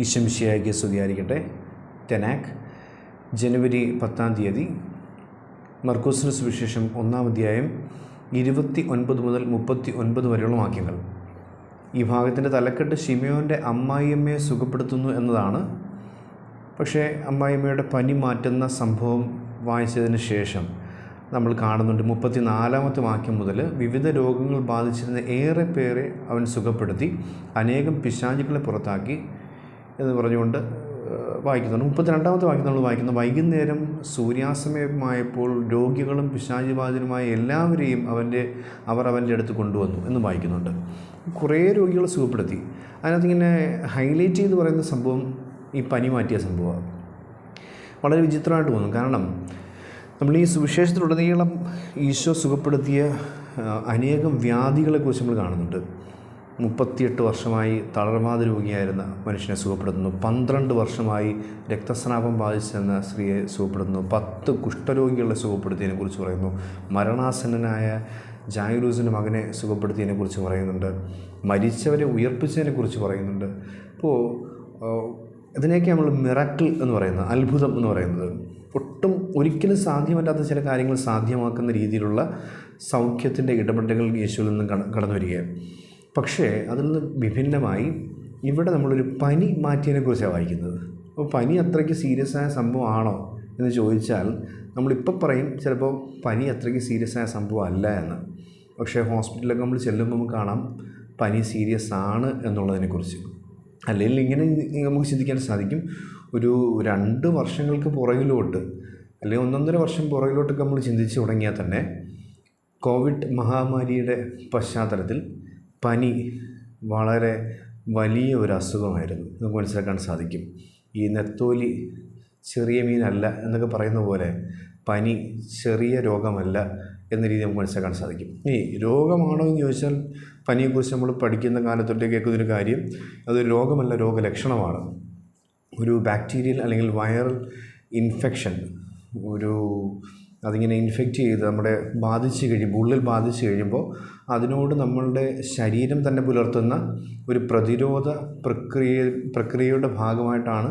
ഈശംശിയായിക്ക് സ്തുതിയായിരിക്കട്ടെ. ടെനാക് ജനുവരി പത്താം തീയതി മർക്കോസിന് സുവിശേഷം ഒന്നാം അധ്യായം ഇരുപത്തി ഒൻപത് മുതൽ മുപ്പത്തി ഒൻപത് വരെയുള്ള വാക്യങ്ങൾ. ഈ ഭാഗത്തിന്റെ തലക്കെട്ട് ഷിമയോന്റെ അമ്മായിയമ്മയെ സുഖപ്പെടുത്തുന്നു എന്നതാണ്. പക്ഷേ അമ്മായിയമ്മയുടെ പനി മാറ്റുന്ന സംഭവം വായിച്ചതിന് ശേഷം നമ്മൾ കാണുന്നുണ്ട് മുപ്പത്തി നാലാമത്തെ വാക്യം മുതൽ വിവിധ രോഗങ്ങൾ ബാധിച്ചിരുന്ന ഏറെ പേരെ അവൻ സുഖപ്പെടുത്തി അനേകം പിശാചുകളെ പുറത്താക്കി എന്ന് പറഞ്ഞുകൊണ്ട് വായിക്കുന്നുണ്ട്. മുപ്പത്തി രണ്ടാമത്തെ വാക്യം നമ്മൾ വായിക്കുന്നു. വൈകുന്നേരം സൂര്യാസ്തമയമായപ്പോൾ രോഗികളും പിശാചിബാധിതരുമായ എല്ലാവരെയും അവന്റെ അവർ അവന്റെ അടുത്ത് കൊണ്ടുവന്നു എന്ന് വായിക്കുന്നുണ്ട്. കുറേ രോഗികൾ സുഖപ്പെടുത്തി. അതിനകത്ത് ഇങ്ങനെ ഹൈലൈറ്റ് ചെയ്ത് പറയുന്ന സംഭവം ഈ പനി മാറ്റിയ സംഭവമാണ്. വളരെ വിചിത്രമായിട്ട് തോന്നും. കാരണം നമ്മൾ ഈ സുവിശേഷത്തിലുടനീളം ഈശോ സുഖപ്പെടുത്തിയ അനേകം വ്യാധികളെക്കുറിച്ച് നമ്മൾ കാണുന്നുണ്ട്. മുപ്പത്തിയെട്ട് വർഷമായി തളർവാദ രോഗിയായിരുന്ന മനുഷ്യനെ സുഖപ്പെടുത്തുന്നു. പന്ത്രണ്ട് വർഷമായി രക്തസ്രാവം ബാധിച്ചെന്ന സ്ത്രീയെ സുഖപ്പെടുത്തുന്നു. പത്ത് കുഷ്ഠരോഗികളെ സുഖപ്പെടുത്തിയതിനെ കുറിച്ച് പറയുന്നു. മരണാസന്നനായ ജായുലൂസിന്റെ മകനെ സുഖപ്പെടുത്തിയതിനെ കുറിച്ച് പറയുന്നുണ്ട്. മരിച്ചവരെ ഉയർപ്പിച്ചതിനെ കുറിച്ച് പറയുന്നുണ്ട്. അപ്പോൾ ഇതിനെയൊക്കെ നമ്മൾ മിറക്കിൾ എന്ന് പറയുന്നത് അത്ഭുതം എന്ന് പറയുന്നത് ഒട്ടും ഒരിക്കലും സാധ്യമല്ലാത്ത ചില കാര്യങ്ങൾ സാധ്യമാക്കുന്ന രീതിയിലുള്ള സൗഖ്യത്തിന്റെ ഇടപെടലുകൾ യേശുവിൽ നിന്ന് കട കടന്നു വരികയാണ് പക്ഷേ അതിൽ നിന്ന് വിഭിന്നമായി ഇവിടെ നമ്മളൊരു പനി മാറ്റിയതിനെക്കുറിച്ചാണ് വായിക്കുന്നത്. അപ്പോൾ പനി അത്രയ്ക്ക് സീരിയസ് ആയ സംഭവമാണോ എന്ന് ചോദിച്ചാൽ നമ്മളിപ്പോൾ പറയും ചിലപ്പോൾ പനി അത്രയ്ക്ക് സീരിയസ് ആയ സംഭവം അല്ല എന്ന്. പക്ഷേ ഹോസ്പിറ്റലിലൊക്കെ നമ്മൾ ചെല്ലുമ്പോൾ നമുക്ക് കാണാം പനി സീരിയസ് ആണ് എന്നുള്ളതിനെക്കുറിച്ച് അല്ലെങ്കിൽ ഇങ്ങനെ നമുക്ക് ചിന്തിക്കാൻ സാധിക്കും. ഒരു രണ്ട് വർഷങ്ങൾക്ക് പുറകിലോട്ട് അല്ലെങ്കിൽ ഒന്നൊന്നര വർഷം പുറകിലോട്ടൊക്കെ നമ്മൾ ചിന്തിച്ച് തുടങ്ങിയാൽ തന്നെ കോവിഡ് മഹാമാരിയുടെ പശ്ചാത്തലത്തിൽ പനി വളരെ വലിയ ഒരു അസുഖമായിരുന്നു. നമുക്ക് മനസ്സിലാക്കാൻ സാധിക്കും. ഈ നെത്തോലി ചെറിയ മീനല്ല എന്നൊക്കെ പറയുന്ന പോലെ പനി ചെറിയ രോഗമല്ല എന്ന രീതി നമുക്ക് മനസ്സിലാക്കാൻ സാധിക്കും. ഈ രോഗമാണോ എന്ന് ചോദിച്ചാൽ പനിയെക്കുറിച്ച് നമ്മൾ പഠിക്കുന്ന കാലത്തൊട്ടേ കേൾക്കുന്നൊരു കാര്യം അതൊരു രോഗമല്ല രോഗലക്ഷണമാണ്. ഒരു ബാക്ടീരിയൽ അല്ലെങ്കിൽ വൈറൽ ഇൻഫെക്ഷൻ ഒരു അതിങ്ങനെ ഇൻഫെക്റ്റ് ചെയ്ത് നമ്മുടെ ബാധിച്ച് കഴിയുമ്പോൾ ഉള്ളിൽ ബാധിച്ച് കഴിയുമ്പോൾ അതിനോട് നമ്മളുടെ ശരീരം തന്നെ പുലർത്തുന്ന ഒരു പ്രതിരോധ പ്രക്രിയ പ്രക്രിയയുടെ ഭാഗമായിട്ടാണ്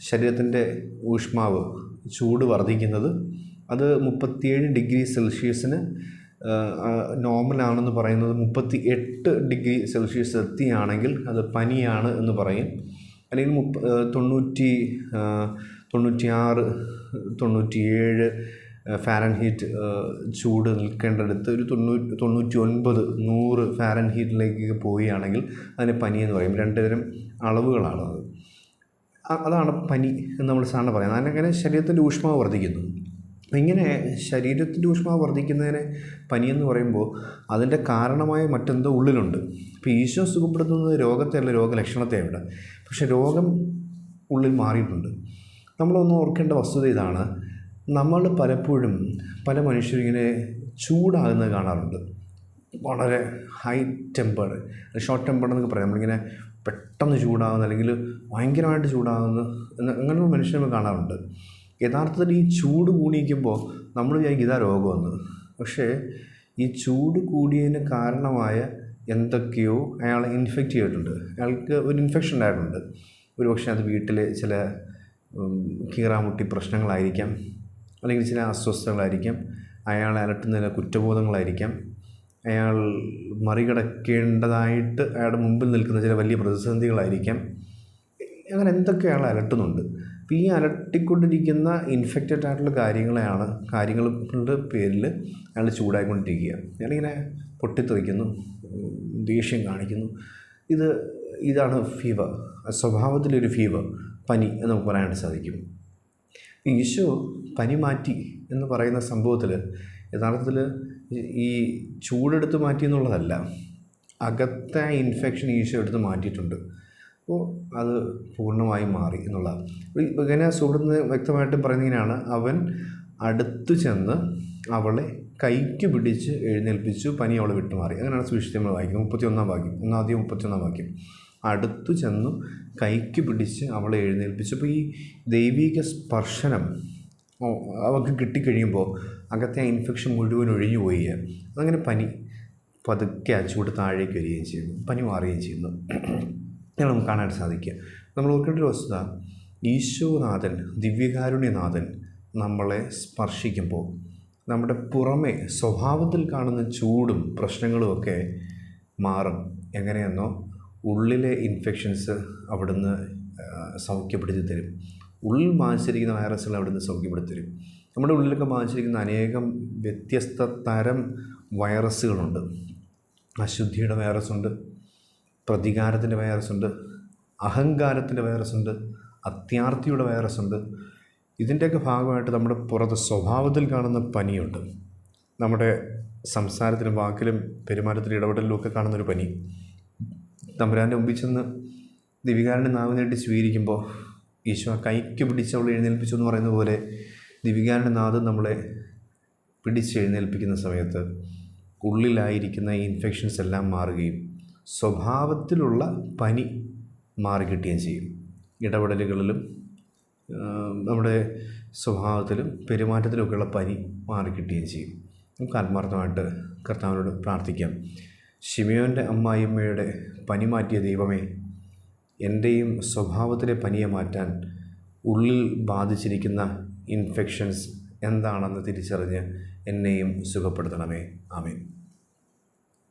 ശരീരത്തിന്റെ ഊഷ്മാവ് ചൂട് വർദ്ധിക്കുന്നത്. അത് മുപ്പത്തിയേഴ് ഡിഗ്രി സെൽഷ്യസിന് നോർമലാണെന്ന് പറയുന്നത് മുപ്പത്തി എട്ട് ഡിഗ്രി സെൽഷ്യസ് എത്തിയാണെങ്കിൽ അത് പനിയാണ് എന്ന് പറയും. അല്ലെങ്കിൽ മുപ്പ തൊണ്ണൂറ്റി തൊണ്ണൂറ്റിയാറ് തൊണ്ണൂറ്റിയേഴ് ഫാരൻഹീറ്റ് ചൂട് നിൽക്കേണ്ടടുത്ത് ഒരു തൊണ്ണൂറ്റി തൊണ്ണൂറ്റി ഒൻപത് നൂറ് ഫാരൻ ഹീറ്റിലേക്ക് പോവുകയാണെങ്കിൽ അതിന് പനി എന്ന് പറയും. രണ്ടുതരം അളവുകളാണ് അത്. അതാണ് പനി എന്ന് നമ്മൾ സാധാരണ പറയുന്നത്. അതിനങ്ങനെ ശരീരത്തിന്റെ ഊഷ്മാവ് വർദ്ധിക്കുന്നു. ഇങ്ങനെ ശരീരത്തിന്റെ ഊഷ്മാവ് വർദ്ധിക്കുന്നതിന് പനിയെന്ന് പറയുമ്പോൾ അതിന്റെ കാരണമായ മറ്റെന്തോ ഉള്ളിലുണ്ട്. ഇപ്പോൾ ഈശോ സുഖപ്പെടുത്തുന്നത് രോഗത്തെയല്ല രോഗലക്ഷണത്തെയല്ല പക്ഷെ രോഗം ഉള്ളിൽ മാറിയിട്ടുണ്ട്. നമ്മളൊന്ന് ഓർക്കേണ്ട വസ്തുത ഇതാണ്. നമ്മൾ പലപ്പോഴും പല മനുഷ്യരും ഇങ്ങനെ ചൂടാകുന്നത് കാണാറുണ്ട്. വളരെ ഹൈ ടെമ്പേർഡ് ഷോർട്ട് ടെമ്പേർഡ് എന്നൊക്കെ പറയാം. നമ്മളിങ്ങനെ പെട്ടെന്ന് ചൂടാകുന്ന അല്ലെങ്കിൽ ഭയങ്കരമായിട്ട് ചൂടാകുന്ന അങ്ങനെയുള്ള മനുഷ്യരെ നമ്മൾ കാണാറുണ്ട്. യഥാർത്ഥത്തിൽ ഈ ചൂട് കൂടിയിരിക്കുമ്പോൾ നമ്മൾ വിചാരിക്കും ഇതാ രോഗമെന്ന്. പക്ഷേ ഈ ചൂട് കൂടിയതിന് കാരണമായ എന്തൊക്കെയോ അയാളെ ഇൻഫെക്റ്റ് ചെയ്തിട്ടുണ്ട്. അയാൾക്ക് ഒരു ഇൻഫെക്ഷൻ ഉണ്ടായിട്ടുണ്ട്. ഒരു പക്ഷേ അത് വീട്ടിലെ ചില കീറാമുട്ടി പ്രശ്നങ്ങളായിരിക്കാം. അല്ലെങ്കിൽ ചില അസ്വസ്ഥതകളായിരിക്കാം അയാളെ അലട്ടുന്ന ചില കുറ്റബോധങ്ങളായിരിക്കാം. അയാൾ മറികടക്കേണ്ടതായിട്ട് അയാളുടെ മുമ്പിൽ നിൽക്കുന്ന ചില വലിയ പ്രതിസന്ധികളായിരിക്കാം. അങ്ങനെ എന്തൊക്കെ അയാൾ അലട്ടുന്നുണ്ട്? അപ്പോൾ ഈ അലട്ടിക്കൊണ്ടിരിക്കുന്ന ഇൻഫെക്റ്റഡ് ആയിട്ടുള്ള കാര്യങ്ങളെയാണ് കാര്യങ്ങളുടെ പേരിൽ അയാൾ ചൂടായിക്കൊണ്ടിരിക്കുക. അയാളിങ്ങനെ പൊട്ടിത്തെറിക്കുന്നു ദേഷ്യം കാണിക്കുന്നു. ഇത് ഇതാണ് ഫീവർ സ്വഭാവത്തിലൊരു ഫീവർ പനി എന്ന് നമുക്ക് പറയാനായിട്ട് സാധിക്കും. ഈശോ പനി മാറ്റി എന്ന് പറയുന്ന സംഭവത്തിൽ യഥാർത്ഥത്തിൽ ഈ ചൂടെടുത്ത് മാറ്റി എന്നുള്ളതല്ല അകത്തെ ഇൻഫെക്ഷൻ ഈശോ എടുത്ത് മാറ്റിയിട്ടുണ്ട്. അപ്പോൾ അത് പൂർണമായി മാറി എന്നുള്ളതാണ് ഈ ഇങ്ങനെ സുഹൃത്തുന്ന് വ്യക്തമായിട്ടും പറയുന്നതിനാണ് അവൻ അടുത്തു ചെന്ന് അവളെ കൈക്ക് പിടിച്ച് എഴുന്നേൽപ്പിച്ചു പനി അവളെ വിട്ടുമാറി. അങ്ങനെയാണ് സുവിശേഷം നമ്മൾ വായിക്കുന്നത്. മുപ്പത്തി ഒന്നാം വാക്യം ഒന്നാദ്യം മുപ്പത്തി ഒന്നാം വാക്യം. അടുത്തു ചെന്നു കൈക്ക് പിടിച്ച് അവളെ എഴുന്നേൽപ്പിച്ചു. അപ്പോൾ ഈ ദൈവിക സ്പർശനം അവൾക്ക് കിട്ടിക്കഴിയുമ്പോൾ അകത്തെ ആ ഇൻഫെക്ഷൻ മുഴുവൻ ഒഴിഞ്ഞു പോയി. അതങ്ങനെ പനി പതുക്കെ അച്ചുകൂടെ താഴേക്ക് വരികയും ചെയ്യുന്നു. പനി മാറുകയും ചെയ്യുന്നു. ഞങ്ങൾ നമുക്ക് കാണാൻ സാധിക്കുക. നമ്മൾ ഓർക്കേണ്ട ഒരു വസ്തുത ഈശോനാഥൻ ദിവ്യകാരുണ്യനാഥൻ നമ്മളെ സ്പർശിക്കുമ്പോൾ നമ്മുടെ പുറമെ സ്വഭാവത്തിൽ കാണുന്ന ചൂടും പ്രശ്നങ്ങളുമൊക്കെ മാറും. എങ്ങനെയെന്നോ ഉള്ളിലെ ഇൻഫെക്ഷൻസ് അവിടുന്ന് സൗഖ്യപ്പെടുത്തി തരും. ഉള്ളിൽ ബാധിച്ചിരിക്കുന്ന വൈറസുകൾ അവിടുന്ന് സൗഖ്യപ്പെടുത്തി തരും. നമ്മുടെ ഉള്ളിലൊക്കെ ബാധിച്ചിരിക്കുന്ന അനേകം വ്യത്യസ്ത തരം വൈറസുകളുണ്ട് അശുദ്ധിയുടെ വൈറസുണ്ട് പ്രതികാരത്തിന്റെ വൈറസുണ്ട് അഹങ്കാരത്തിന്റെ വൈറസുണ്ട് അത്യാർത്ഥിയുടെ വൈറസുണ്ട് ഇതിന്റെയൊക്കെ ഭാഗമായിട്ട് നമ്മുടെ പുറത്ത് സ്വഭാവത്തിൽ കാണുന്ന പനിയുണ്ട്. നമ്മുടെ സംസാരത്തിലും വാക്കിലും പെരുമാറ്റത്തിലും ഇടപെടലിലും ഒക്കെ കാണുന്നൊരു പനി. തമ്പുരാന്റെ മുമ്പിൽ ചെന്ന് ദിവികാരന്റെ നാവ് നീട്ടി സ്വീകരിക്കുമ്പോൾ ഈശോ കൈക്ക് പിടിച്ച് അവളെ എഴുന്നേൽപ്പിച്ചു എന്ന് പറയുന്ന പോലെ ദിവികാരന്റെ നാദം നമ്മളെ പിടിച്ചെഴുന്നേൽപ്പിക്കുന്ന സമയത്ത് ഉള്ളിലായിരിക്കുന്ന ഈ ഇൻഫെക്ഷൻസ് എല്ലാം മാറുകയും സ്വഭാവത്തിലുള്ള പനി മാറിക്കിട്ടുകയും ചെയ്യും. ഇടപെടലുകളിലും നമ്മുടെ സ്വഭാവത്തിലും പെരുമാറ്റത്തിലുമൊക്കെയുള്ള പനി മാറിക്കിട്ടുകയും ചെയ്യും. നമുക്ക് ആത്മാർത്ഥമായിട്ട് കർത്താവിനോട് പ്രാർത്ഥിക്കാം. ഷിമിയോന്റെ അമ്മായിയമ്മയുടെ പനി മാറ്റിയ ദൈവമേ എന്റെയും സ്വഭാവത്തിലെ പനിയെ മാറ്റാൻ ഉള്ളിൽ ബാധിച്ചിരിക്കുന്ന ഇൻഫെക്ഷൻസ് എന്താണെന്ന് തിരിച്ചറിഞ്ഞ് എന്നെയും സുഖപ്പെടുത്തണമേ. ആമേൻ.